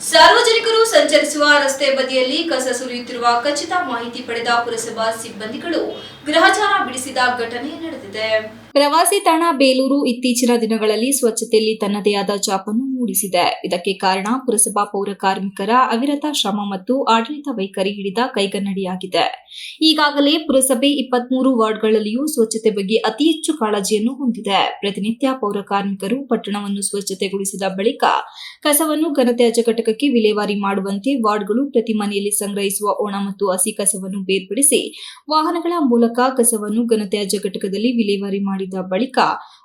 So ಸಂಚರಿಸುವ ರಸ್ತೆ ಬದಿಯಲ್ಲಿ ಕಸ ಸುರಿಯುತ್ತಿರುವ ಖಚಿತ ಮಾಹಿತಿ ಪಡೆದ ಪುರಸಭಾ ಸಿಬ್ಬಂದಿಗಳು ಗ್ರಹಚಾರ ಬಿಡಿಸಿದ ಘಟನೆ ನಡೆದಿದೆ. ಪ್ರವಾಸಿ ತಾಣ ಬೇಲೂರು ಇತ್ತೀಚಿನ ದಿನಗಳಲ್ಲಿ ಸ್ವಚ್ಛತೆಯಲ್ಲಿ ತನ್ನದೇ ಆದ ಛಾಪನ್ನು ಮೂಡಿಸಿದೆ. ಇದಕ್ಕೆ ಕಾರಣ ಪುರಸಭಾ ಪೌರ ಕಾರ್ಮಿಕರ ಅವಿರತ ಶ್ರಮ ಮತ್ತು ಆಡಳಿತ ವೈಖರಿ ಹಿಡಿದ ಕೈಗನ್ನಡಿಯಾಗಿದೆ. ಈಗಾಗಲೇ ಪುರಸಭೆ ಇಪ್ಪತ್ಮೂರು ವಾರ್ಡ್ಗಳಲ್ಲಿಯೂ ಸ್ವಚ್ಛತೆ ಬಗ್ಗೆ ಅತಿ ಹೆಚ್ಚು ಕಾಳಜಿಯನ್ನು ಹೊಂದಿದೆ. ಪ್ರತಿನಿತ್ಯ ಪೌರ ಕಾರ್ಮಿಕರು ಪಟ್ಟಣವನ್ನು ಸ್ವಚ್ಛತೆಗೊಳಿಸಿದ ಬಳಿಕ ಕಸವನ್ನು ಘನತ್ಯಾಜ್ಯ ಘಟಕಕ್ಕೆ ವಿಲೇವಾರಿ ಮಾಡುವಂತೆ ವಾರ್ಡ್ಗಳು ಪ್ರತಿ ಮನೆಯಲ್ಲಿ ಸಂಗ್ರಹಿಸುವ ಒಣ ಮತ್ತು ಹಸಿ ಕಸವನ್ನು ಬೇರ್ಪಡಿಸಿ ವಾಹನಗಳ ಮೂಲಕ ಕಸವನ್ನು ಘನತ್ಯಾಜ್ಯ ಘಟಕದಲ್ಲಿ ವಿಲೇವಾರಿ ಮಾಡಿದ ಬಳಿಕ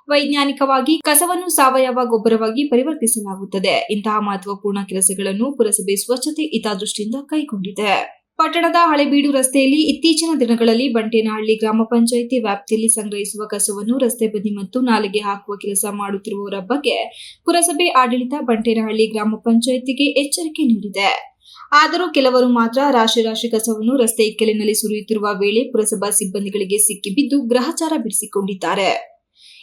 ವೈಜ್ಞಾನಿಕವಾಗಿ ಕಸವನ್ನು ಸಾವಯವ ಗೊಬ್ಬರವಾಗಿ ಪರಿವರ್ತಿಸಲಾಗುತ್ತದೆ. ಇಂತಹ ಮಹತ್ವಪೂರ್ಣ ಕೆಲಸಗಳನ್ನು ಪುರಸಭೆ ಸ್ವಚ್ಛತೆ ಹಿತದೃಷ್ಟಿಯಿಂದ ಕೈಗೊಂಡಿದೆ. ಪಟ್ಟಣದ ಹಳೆಬೀಡು ರಸ್ತೆಯಲ್ಲಿ ಇತ್ತೀಚಿನ ದಿನಗಳಲ್ಲಿ ಬಂಟೇನಹಳ್ಳಿ ಗ್ರಾಮ ಪಂಚಾಯಿತಿ ವ್ಯಾಪ್ತಿಯಲ್ಲಿ ಸಂಗ್ರಹಿಸುವ ಕಸವನ್ನು ರಸ್ತೆ ಬದಿ ಮತ್ತು ನಾಲೆಗೆ ಹಾಕುವ ಕೆಲಸ ಮಾಡುತ್ತಿರುವವರ ಬಗ್ಗೆ ಪುರಸಭೆ ಆಡಳಿತ ಬಂಟೇನಹಳ್ಳಿ ಗ್ರಾಮ ಪಂಚಾಯಿತಿಗೆ ಎಚ್ಚರಿಕೆ ನೀಡಿದೆ. ಆದರೂ ಕೆಲವರು ಮಾತ್ರ ರಾಶಿ ರಾಶಿ ಕಸವನ್ನು ರಸ್ತೆ ಇಕ್ಕೆಲಿನಲ್ಲಿ ಸುರಿಯುತ್ತಿರುವ ವೇಳೆ ಪುರಸಭಾ ಸಿಬ್ಬಂದಿಗಳಿಗೆ ಸಿಕ್ಕಿಬಿದ್ದು ಗ್ರಹಚಾರ ಬಿಡಿಸಿಕೊಂಡಿದ್ದಾರೆ.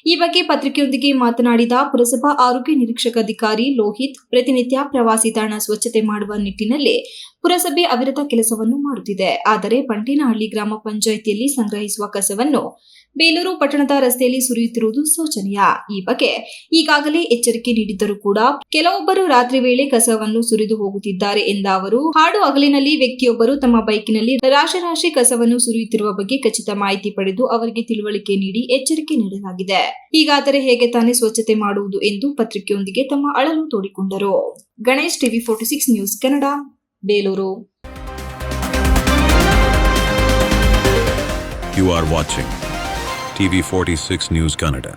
ಈ ಬಗ್ಗೆ ಪತ್ರಿಕೆಯೊಂದಿಗೆ ಮಾತನಾಡಿದ ಪುರಸಭಾ ಆರೋಗ್ಯ ನಿರೀಕ್ಷಕ ಅಧಿಕಾರಿ ಲೋಹಿತ್, ಪ್ರತಿನಿತ್ಯ ಪ್ರವಾಸಿ ತಾಣ ಸ್ವಚ್ಛತೆ ಮಾಡುವ ನಿಟ್ಟಿನಲ್ಲಿ ಪುರಸಭೆ ಅವಿರತ ಕೆಲಸವನ್ನು ಮಾಡುತ್ತಿದೆ. ಆದರೆ ಬಂಟೇನಹಳ್ಳಿ ಗ್ರಾಮ ಪಂಚಾಯಿತಿಯಲ್ಲಿ ಸಂಗ್ರಹಿಸುವ ಕಸವನ್ನು ಬೇಲೂರು ಪಟ್ಟಣದ ರಸ್ತೆಯಲ್ಲಿ ಸುರಿಯುತ್ತಿರುವುದು ಶೋಚನೀಯ. ಈ ಬಗ್ಗೆ ಈಗಾಗಲೇ ಎಚ್ಚರಿಕೆ ನೀಡಿದ್ದರೂ ಕೂಡ ಕೆಲವೊಬ್ಬರು ರಾತ್ರಿ ವೇಳೆ ಕಸವನ್ನು ಸುರಿದು ಹೋಗುತ್ತಿದ್ದಾರೆ ಎಂದ ಅವರು, ಹಾಡು ಹಗಲಿನಲ್ಲಿ ವ್ಯಕ್ತಿಯೊಬ್ಬರು ತಮ್ಮ ಬೈಕಿನಲ್ಲಿ ರಾಶಿ ರಾಶಿ ಕಸವನ್ನು ಸುರಿಯುತ್ತಿರುವ ಬಗ್ಗೆ ಖಚಿತ ಮಾಹಿತಿ ಪಡೆದು ಅವರಿಗೆ ತಿಳುವಳಿಕೆ ನೀಡಿ ಎಚ್ಚರಿಕೆ ನೀಡಲಾಗಿದೆ. ಹೀಗಾದರೆ ಹೇಗೆ ತಾನೇ ಸ್ವಚ್ಛತೆ ಮಾಡುವುದು ಎಂದು ಪತ್ರಿಕೆಯೊಂದಿಗೆ ತಮ್ಮ ಅಳಲು ತೋಡಿಕೊಂಡರು Ganesh TV forty six news Kannada, Belur You are watching TV46 News Canada.